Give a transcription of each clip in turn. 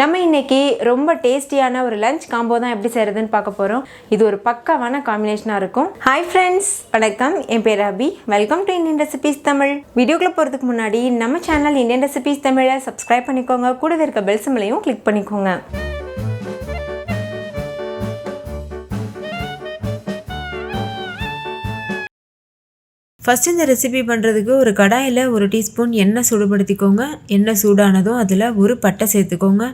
நம்ம இன்னைக்கு ரொம்ப டேஸ்டியான ஒரு லஞ்ச் காம்போ தான் எப்படி செய்கிறதுன்னு பார்க்க போகிறோம் இது ஒரு பக்காவான காம்பினேஷனாக இருக்கும். ஹாய் ஃப்ரெண்ட்ஸ் வணக்கம். என் பேர் Abhi. Welcome to Indian recipes Tamil வீடியோக்குள்ளே போகிறதுக்கு முன்னாடி நம்ம சேனல் இந்தியன் ரெசிபிஸ் தமிழை சப்ஸ்கிரைப் பண்ணிக்கோங்க. கூடவே இருக்க பெல் சிம்லையும் கிளிக் பண்ணிக்கோங்க. ஃபஸ்ட்டு இந்த ரெசிபி பண்ணுறதுக்கு ஒரு கடாயில் ஒரு டீஸ்பூன் எண்ணெய் சூடுபடுத்திக்கோங்க. எண்ணெய் சூடானதும் அதில் ஒரு பட்டை சேர்த்துக்கோங்க.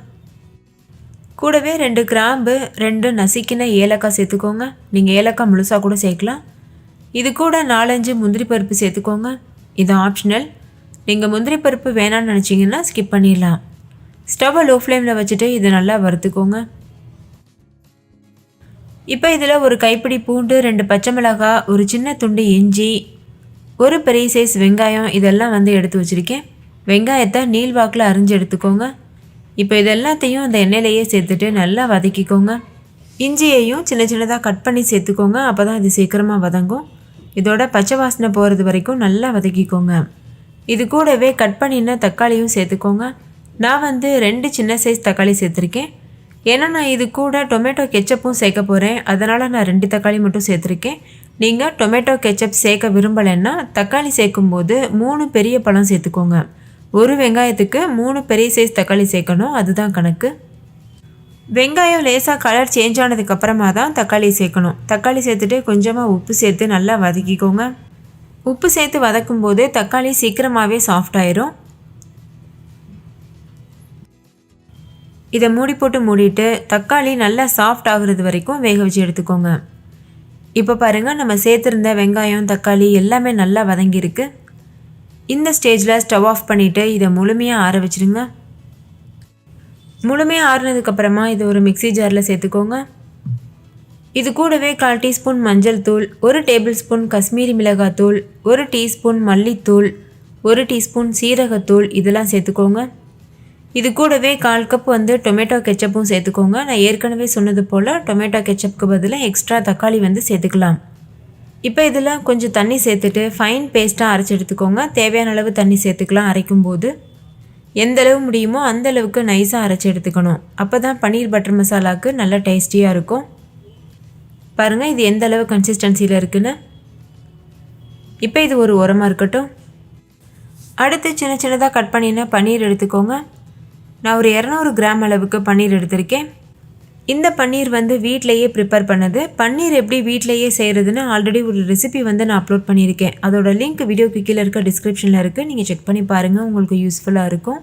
கூடவே ரெண்டு கிராம்பு ரெண்டு நசுக்கின ஏலக்காய் சேர்த்துக்கோங்க. நீங்கள் ஏலக்காய் முழுசாக கூட சேர்க்கலாம். இது கூட நாலஞ்சு முந்திரி பருப்பு சேர்த்துக்கோங்க. இது ஆப்ஷனல் நீங்கள் முந்திரி பருப்பு வேணாம்னு நினச்சிங்கன்னா ஸ்கிப் பண்ணிடலாம். ஸ்டவ்வை லோ ஃப்ளேமில் வச்சுட்டு இதை நல்லா வறுத்துக்கோங்க. இப்போ இதில் ஒரு கைப்பிடி பூண்டு ரெண்டு பச்சை மிளகாய் ஒரு சின்ன துண்டு இஞ்சி ஒரு பெரிய சைஸ் வெங்காயம் இதெல்லாம் வந்து எடுத்து வச்சுருக்கேன். வெங்காயத்தை நீள்வாக்கில் அரிஞ்சு எடுத்துக்கோங்க. இப்போ இது எல்லாத்தையும் அந்த எண்ணெயிலேயே சேர்த்துட்டு நல்லா வதக்கிக்கோங்க. இஞ்சியையும் சின்ன சின்னதாக கட் பண்ணி சேர்த்துக்கோங்க. அப்போ தான் இது சீக்கிரமாக வதங்கும். இதோட பச்சை வாசனை போகிறது வரைக்கும் நல்லா வதக்கிக்கோங்க. இது கூடவே கட் பண்ணின தக்காளியும் சேர்த்துக்கோங்க. நான் வந்து ரெண்டு சின்ன சைஸ் தக்காளி சேர்த்துருக்கேன். ஏன்னா நான் இது கூட டொமேட்டோ கெச்சப்பும் சேர்க்க போகிறேன் அதனால் நான் ரெண்டு தக்காளி மட்டும் சேர்த்துருக்கேன். நீங்கள் டொமேட்டோ கெச்சப் சேர்க்க விரும்பலைன்னா தக்காளி சேர்க்கும்போது மூணு பெரிய பழம் சேர்த்துக்கோங்க. ஒரு வெங்காயத்துக்கு மூணு பெரிய சைஸ் தக்காளி சேர்க்கணும். அதுதான் கணக்கு. வெங்காயம் லேசாக கலர் சேஞ்ச் ஆனதுக்கப்புறமா தான் தக்காளி சேர்க்கணும். தக்காளி சேர்த்துட்டு கொஞ்சமாக உப்பு சேர்த்து நல்லா வதக்கிக்கோங்க. உப்பு சேர்த்து வதக்கும் போது தக்காளி சீக்கிரமாகவே சாஃப்ட் ஆயிரும். இதை மூடி போட்டு மூடிட்டு தக்காளி நல்லா சாஃப்ட் ஆகுறது வரைக்கும் வேக வச்சு எடுத்துக்கோங்க. இப்போ பாருங்கள் நம்ம சேர்த்துருந்த வெங்காயம் தக்காளி எல்லாமே நல்லா வதங்கியிருக்கு. இந்த ஸ்டேஜில் ஸ்டவ் ஆஃப் பண்ணிவிட்டு இதை முழுமையாக ஆற வச்சுருங்க. முழுமையாக ஆறுனதுக்கப்புறமா இதை ஒரு மிக்சி ஜாரில் சேர்த்துக்கோங்க. இது கூடவே கால் டீஸ்பூன் மஞ்சள் தூள் ஒரு டேபிள் ஸ்பூன் காஷ்மீரி மிளகாத்தூள் ஒரு டீஸ்பூன் மல்லித்தூள் ஒரு டீஸ்பூன் சீரகத்தூள் இதெல்லாம் சேர்த்துக்கோங்க. இது கூடவே கால் கப் வந்து டொமேட்டோ கெச்சப்பும் சேர்த்துக்கோங்க. நான் ஏற்கனவே சொன்னது போல் டொமேட்டோ கெச்சப்புக்கு பதிலாக எக்ஸ்ட்ரா தக்காளி வந்து சேர்த்துக்கலாம். இப்போ இதில் கொஞ்சம் தண்ணி சேர்த்துட்டு ஃபைன் பேஸ்ட்டாக அரைச்சி எடுத்துக்கோங்க. தேவையான அளவு தண்ணி சேர்த்துக்கலாம் அரைக்கும் போது எந்த அளவு முடியுமோ அந்த அளவுக்கு நைஸாக அரைச்சி எடுத்துக்கணும். அப்போ தான் பன்னீர் பட்டர் மசாலாவுக்கு நல்ல டேஸ்டியாக இருக்கும். பாருங்கள் இது எந்த அளவு கன்சிஸ்டன்சியில் இருக்குன்னு. இப்போ இது ஒரு உரமாக இருக்கட்டும். அடுத்து சின்ன சின்னதாக கட் பண்ணின பன்னீர் எடுத்துக்கோங்க. நான் ஒரு இரநூறு கிராம் அளவுக்கு பன்னீர் எடுத்திருக்கேன். இந்த பன்னீர் வந்து வீட்டிலையே ப்ரிப்பேர் பண்ணது. பன்னீர் எப்படி வீட்டிலையே செய்கிறதுன்னு ஆல்ரெடி ஒரு ரெசிபி வந்து நான் அப்லோட் பண்ணியிருக்கேன். அதோட லிங்க் வீடியோக்கு கீழே இருக்க டிஸ்கிரிப்ஷனில் இருக்குது நீங்கள் செக் பண்ணி பாருங்கள் உங்களுக்கு யூஸ்ஃபுல்லாக இருக்கும்.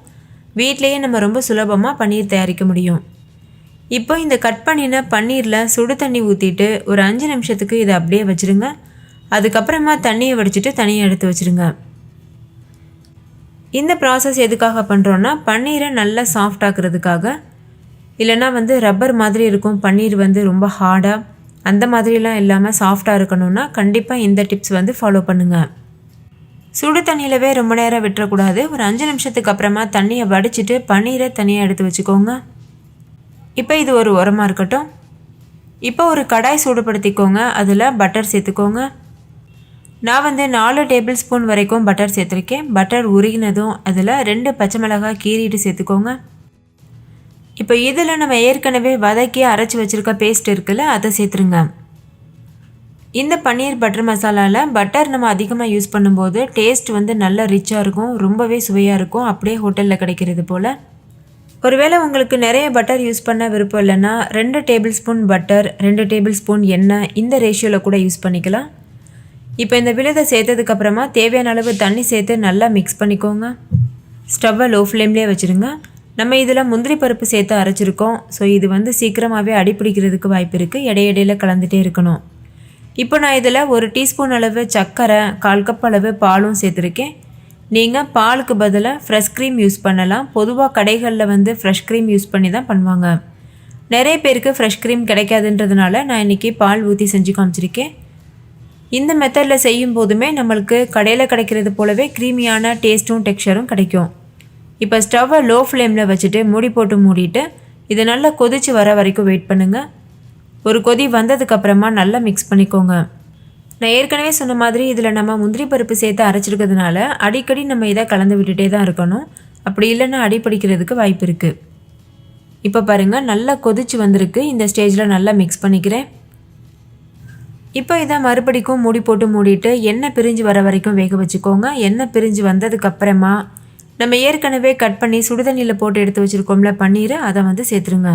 வீட்டிலையே நம்ம ரொம்ப சுலபமாக பன்னீர் தயாரிக்க முடியும். இப்போ இந்த கட் பண்ணின பன்னீரில் சுடு தண்ணி ஊற்றிட்டு ஒரு அஞ்சு நிமிஷத்துக்கு இதை அப்படியே வச்சுருங்க. அதுக்கப்புறமா தண்ணியை வடிச்சிட்டு தனியாக எடுத்து வச்சுருங்க. இந்த ப்ராசஸ் எதுக்காக பண்ணுறோன்னா பன்னீரை நல்லா சாஃப்ட் ஆக்குறதுக்காக. இல்லைன்னா வந்து ரப்பர் மாதிரி இருக்கும். பன்னீர் வந்து ரொம்ப ஹார்டாக அந்த மாதிரிலாம் இல்லாமல் சாஃப்டாக இருக்கணும்னா கண்டிப்பாக இந்த டிப்ஸ் வந்து ஃபாலோ பண்ணுங்கள் சுடு தண்ணியிலவே ரொம்ப நேரம் விட்டுறக்கூடாது. ஒரு அஞ்சு நிமிஷத்துக்கு அப்புறமா தண்ணியை வடிச்சிட்டு பன்னீரை தனியாக எடுத்து வச்சுக்கோங்க. இப்போ இது ஒரு உரமாக இருக்கட்டும். இப்போ ஒரு கடாய் சூடுபடுத்திக்கோங்க. அதில் பட்டர் சேர்த்துக்கோங்க. நான் வந்து நாலு டேபிள் ஸ்பூன் வரைக்கும் பட்டர் சேர்த்துருக்கேன். பட்டர் உருகினதும் அதில் ரெண்டு பச்சை மிளகாய் கீறிட்டு சேர்த்துக்கோங்க. இப்போ இதில் நம்ம ஏற்கனவே வதக்கி அரைச்சி வச்சுருக்க பேஸ்ட் இருக்குல்ல அதை சேர்த்துருங்க. இந்த பன்னீர் பட்டர் மசாலாவில் பட்டர் நம்ம அதிகமாக யூஸ் பண்ணும்போது டேஸ்ட் வந்து நல்ல ரிச்சாக இருக்கும் ரொம்பவே சுவையாக இருக்கும் அப்படியே ஹோட்டலில் கிடைக்கிறது போல். ஒருவேளை உங்களுக்கு நிறைய பட்டர் யூஸ் பண்ண விருப்பம் இல்லைன்னா ரெண்டு டேபிள் ஸ்பூன் பட்டர் ரெண்டு டேபிள் ஸ்பூன் எண்ணெய் இந்த ரேஷியோவில் கூட யூஸ் பண்ணிக்கலாம். இப்போ இந்த விழுதை சேர்த்ததுக்கப்புறமா தேவையான அளவு தண்ணி சேர்த்து நல்லா மிக்ஸ் பண்ணிக்கோங்க. ஸ்டவ்வை லோ ஃப்ளேம்லேயே வச்சுருங்க. நம்ம இதில் முந்திரி பருப்பு சேர்த்து அரைச்சிருக்கோம். ஸோ இது வந்து சீக்கிரமாகவே அடிப்பிடிக்கிறதுக்கு வாய்ப்பு இருக்குது இடையிடையில் கலந்துகிட்டே இருக்கணும். இப்போ நான் இதில் ஒரு டீஸ்பூன் அளவு சர்க்கரை கால் கப் அளவு பாலும் சேர்த்துருக்கேன். நீங்கள் பாலுக்கு பதிலாக ஃப்ரெஷ் க்ரீம் யூஸ் பண்ணலாம். பொதுவாக கடைகளில் வந்து ஃப்ரெஷ் க்ரீம் யூஸ் பண்ணி தான் பண்ணுவாங்க. நிறைய பேருக்கு ஃப்ரெஷ் க்ரீம் கிடைக்காதுன்றதுனால நான் இன்றைக்கி பால் ஊற்றி செஞ்சு காமிச்சிருக்கேன். இந்த மெத்தடில் செய்யும் போதுமே நம்மளுக்கு கடையில் கிடைக்கிறது போலவே க்ரீமியான டேஸ்ட்டும் டெக்ஸ்சரும் கிடைக்கும். இப்போ ஸ்டவ்வை லோ ஃப்ளேமில் வச்சுட்டு மூடி போட்டு மூடிட்டு இது நல்லா கொதித்து வர வரைக்கும் வெயிட் பண்ணுங்கள் ஒரு கொதி வந்ததுக்கப்புறமா நல்லா மிக்ஸ் பண்ணிக்கோங்க. நான் ஏற்கனவே சொன்ன மாதிரி இதில் நம்ம முந்திரி பருப்பு சேர்த்து அரைச்சிருக்கிறதுனால அடிக்கடி நம்ம இதை கலந்து விட்டுட்டே தான் இருக்கணும். அப்படி இல்லைன்னா அடிப்பிடிக்கிறதுக்கு வாய்ப்பு இருக்குது இப்போ பாருங்கள் நல்லா கொதிச்சு வந்திருக்கு. இந்த ஸ்டேஜில் நல்லா மிக்ஸ் பண்ணிக்கிறேன். இப்போ இதை மறுபடிக்கும் மூடி போட்டு மூடிட்டு எண்ணெய் பிரிஞ்சு வர வரைக்கும் வேக வச்சுக்கோங்க. எண்ணெய் பிரிஞ்சு வந்ததுக்கப்புறமா நம்ம ஏற்கனவே கட் பண்ணி சுடுதண்ணியில் போட்டு எடுத்து வச்சுருக்கோம்ல பன்னீர் அதை வந்து சேர்த்துருங்க.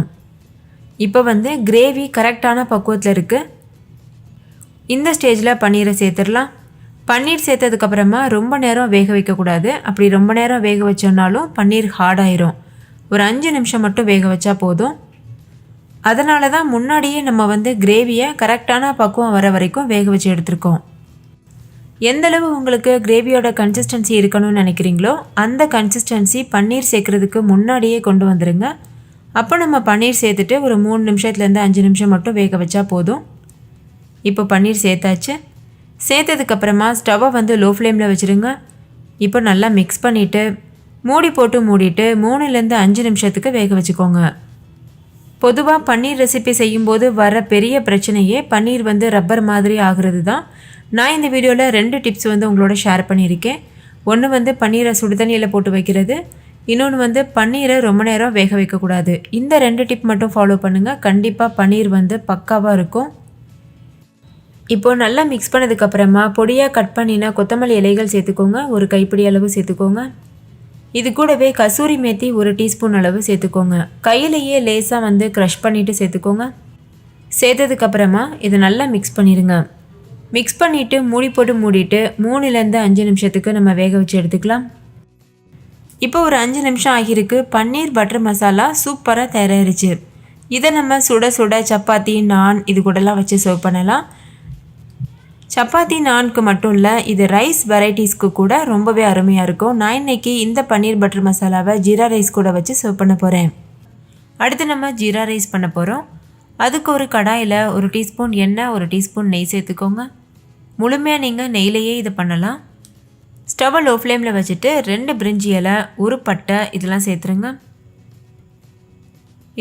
இப்போ வந்து கிரேவி கரெக்டான பக்குவத்தில் இருக்குது இந்த ஸ்டேஜில் பன்னீரை சேர்த்துடலாம். பன்னீர் சேர்த்ததுக்கப்புறமா ரொம்ப நேரம் வேக வைக்கக்கூடாது. அப்படி ரொம்ப நேரம் வேக வச்சோன்னாலும் பன்னீர் ஹார்டாயிரும் ஒரு அஞ்சு நிமிஷம் மட்டும் வேக வச்சா போதும். அதனால தான் முன்னாடியே நம்ம வந்து கிரேவியை கரெக்டான பக்குவம் வர வரைக்கும் வேக வச்சு எடுத்திருக்கோம். எந்தளவு உங்களுக்கு கிரேவியோட கன்சிஸ்டன்சி இருக்கணும்னு நினைக்கிறீங்களோ அந்த கன்சிஸ்டன்சி பன்னீர் சேர்க்குறதுக்கு முன்னாடியே கொண்டு வந்துடுங்க அப்போ நம்ம பன்னீர் சேர்த்துட்டு ஒரு மூணு நிமிஷத்துலேருந்து அஞ்சு நிமிஷம் மட்டும் வேக வச்சா போதும். இப்போ பன்னீர் சேர்த்தாச்சு. சேர்த்ததுக்கப்புறமா ஸ்டவ்வை வந்து லோ ஃப்ளேமில் வச்சுருங்க. இப்போ நல்லா மிக்ஸ் பண்ணிவிட்டு மூடி போட்டு மூடிட்டு மூணுலேருந்து அஞ்சு நிமிஷத்துக்கு வேக வச்சுக்கோங்க. பொதுவாக பன்னீர் ரெசிபி செய்யும்போது வர பெரிய பிரச்சனையே பன்னீர் வந்து ரப்பர் மாதிரி ஆகுறது தான் நான் இந்த வீடியோவில் ரெண்டு டிப்ஸ் வந்து உங்களோட ஷேர் பண்ணியிருக்கேன். ஒன்று வந்து பன்னீரை சுடுதண்ணியில் போட்டு வைக்கிறது. இன்னொன்று வந்து பன்னீரை ரொம்ப நேரம் வேக வைக்கக்கூடாது. இந்த ரெண்டு டிப் மட்டும் ஃபாலோ பண்ணுங்கள் கண்டிப்பாக பன்னீர் வந்து பக்காவாக இருக்கும். இப்போது நல்லா மிக்ஸ் பண்ணதுக்கப்புறமா பொடியாக கட் பண்ணினா கொத்தமல்லி இலைகள் சேர்த்துக்கோங்க. ஒரு கைப்பிடி அளவு சேர்த்துக்கோங்க. இது கூடவே கசூரி மேத்தி ஒரு டீஸ்பூன் அளவு சேர்த்துக்கோங்க. கையிலேயே லேசாக வந்து க்ரஷ் பண்ணிவிட்டு சேர்த்துக்கோங்க. சேர்த்ததுக்கப்புறமா இதை நல்லா மிக்ஸ் பண்ணிடுங்க மிக்ஸ் பண்ணிவிட்டு மூடி போட்டு மூடிட்டு மூணுலேருந்து அஞ்சு நிமிஷத்துக்கு நம்ம வேக வச்சு எடுத்துக்கலாம். இப்போ ஒரு அஞ்சு நிமிஷம் ஆகியிருக்கு. பன்னீர் பட்டர் மசாலா சூப்பராக தயாராகிருச்சு இதை நம்ம சுட சுட சப்பாத்தி நான் இது கூடலாம் வச்சு சர்வ் பண்ணலாம். சப்பாத்தி நான்க்கு மட்டும் இல்லை இது ரைஸ் வெரைட்டிஸ்க்கு கூட ரொம்பவே அருமையாக இருக்கும். நான் இன்னைக்கு இந்த பன்னீர் பட்டர் மசாலாவை ஜீரா ரைஸ் கூட வச்சு சர்வ் பண்ண போகிறேன் அடுத்து நம்ம ஜீரா ரைஸ் பண்ண போகிறோம் அதுக்கு ஒரு கடாயில் ஒரு டீஸ்பூன் எண்ணெய் ஒரு டீஸ்பூன் நெய் சேர்த்துக்கோங்க. முழுமையாக நீங்கள் நெய்லையே இது பண்ணலாம். ஸ்டவ்வை லோ ஃப்ளேமில் வச்சுட்டு ரெண்டு பிரிஞ்சி இலை ஒரு பட்டை இதெல்லாம் சேர்த்துருங்க.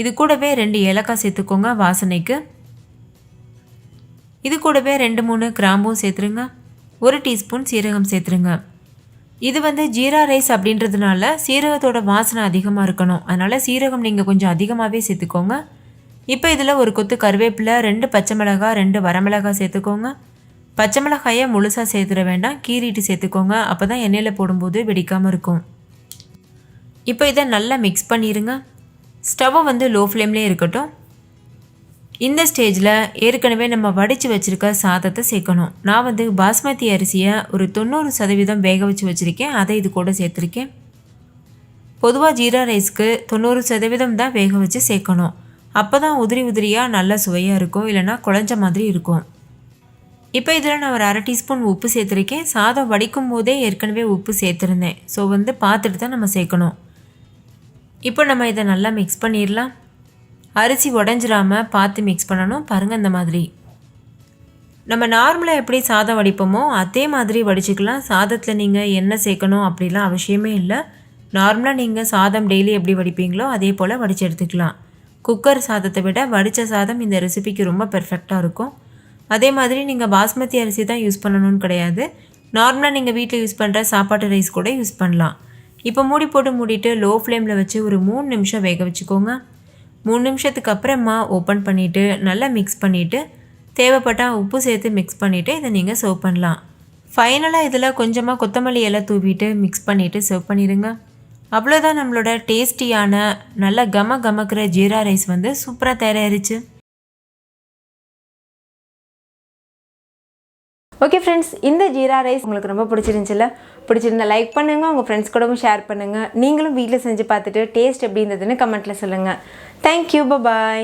இது கூடவே ரெண்டு ஏலக்காய் சேர்த்துக்கோங்க வாசனைக்கு. இது கூடவே ரெண்டு மூணு கிராம்பும் சேர்த்துருங்க. ஒரு டீஸ்பூன் சீரகம் சேர்த்துருங்க. இது வந்து ஜீரா ரைஸ் அப்படின்றதுனால சீரகத்தோட வாசனை அதிகமாக இருக்கணும். அதனால் சீரகம் நீங்கள் கொஞ்சம் அதிகமாகவே சேர்த்துக்கோங்க. இப்போ இதில் ஒரு கொத்து கருவேப்பிலை ரெண்டு பச்சை மிளகாய் ரெண்டு வரமிளகாய் சேர்த்துக்கோங்க. பச்சை மிளகாயை முழுசாக சேர்த்துட வேண்டாம். கீறிட்டு சேர்த்துக்கோங்க. அப்போ தான் எண்ணெயில் போடும்போது வெடிக்காமல் இருக்கும். இப்போ இதை நல்லா மிக்ஸ் பண்ணிடுங்க ஸ்டவ்வை வந்து லோ ஃப்ளேம்லேயே இருக்கட்டும். இந்த ஸ்டேஜில் ஏற்கனவே நம்ம வடித்து வச்சுருக்க சாதத்தை சேர்க்கணும். நான் வந்து பாஸ்மதி அரிசியை ஒரு தொண்ணூறு சதவீதம் வேக வச்சு வச்சுருக்கேன். அதை இது கூட சேர்த்துருக்கேன். பொதுவாக ஜீரா ரைஸ்க்கு தொண்ணூறு சதவீதம் தான் வேக வச்சு சேர்க்கணும். அப்போ தான் உதிரி உதிரியாக நல்ல சுவையாக இருக்கும். இல்லைன்னா குழஞ்ச மாதிரி இருக்கும். இப்போ இதில் நான் ஒரு அரை டீஸ்பூன் உப்பு சேர்த்துருக்கேன். சாதம் வடிக்கும் போதே ஏற்கனவே உப்பு சேர்த்துருந்தேன். ஸோ வந்து பார்த்துட்டு தான் நம்ம சேர்க்கணும். இப்போ நம்ம இதை நல்லா மிக்ஸ் பண்ணிடலாம். அரிசி உடஞ்சிராம பார்த்து மிக்ஸ் பண்ணணும். பாருங்கள் இந்த மாதிரி. நம்ம நார்மலாக எப்படி சாதம் வடிப்போமோ அதே மாதிரி வடிச்சுக்கலாம். சாதத்தில் நீங்கள் என்ன சேர்க்கணும் அப்படிலாம் அவசியமே இல்லை. நார்மலாக நீங்கள் சாதம் டெய்லி எப்படி வடிப்பீங்களோ அதே போல் வடித்து எடுத்துக்கலாம். குக்கர் சாதத்தை விட வடித்த சாதம் இந்த ரெசிபிக்கு ரொம்ப பெர்ஃபெக்டாக இருக்கும். அதே மாதிரி நீங்கள் பாஸ்மதி அரிசி தான் யூஸ் பண்ணணும்னு கிடையாது. நார்மலாக நீங்கள் வீட்டில் யூஸ் பண்ணுற சாப்பாட்டு ரைஸ் கூட யூஸ் பண்ணலாம். இப்போ மூடி போட்டு மூடிட்டு லோ ஃப்ளேமில் வச்சு ஒரு மூணு நிமிஷம் வேக வச்சுக்கோங்க. மூணு நிமிஷத்துக்கு அப்புறமா ஓப்பன் பண்ணிவிட்டு நல்லா மிக்ஸ் பண்ணிவிட்டு தேவைப்பட்டால் உப்பு சேர்த்து மிக்ஸ் பண்ணிவிட்டு இதை நீங்கள் சர்வ் பண்ணலாம். ஃபைனலாக இதில் கொஞ்சமாக கொத்தமல்லி எல்லாம் தூவிட்டு மிக்ஸ் பண்ணிவிட்டு சர்வ் பண்ணிடுங்க அவ்வளோதான் நம்மளோட டேஸ்டியான நல்ல கம கமக்கிற ஜீரா ரைஸ் வந்து சூப்பராக தயாராகிருச்சு ஓகே ஃப்ரெண்ட்ஸ் இந்த ஜீரா ரைஸ் உங்களுக்கு ரொம்ப பிடிச்சிருந்துச்சில்ல? பிடிச்சிருந்தா லைக் பண்ணுங்கள் உங்கள் ஃப்ரெண்ட்ஸ் கூடவும் ஷேர் பண்ணுங்கள் நீங்களும் வீட்டில் செஞ்சு பார்த்துட்டு டேஸ்ட் எப்படி இருந்ததுன்னு கமெண்ட்டில் சொல்லுங்கள் தேங்க்யூ பாய்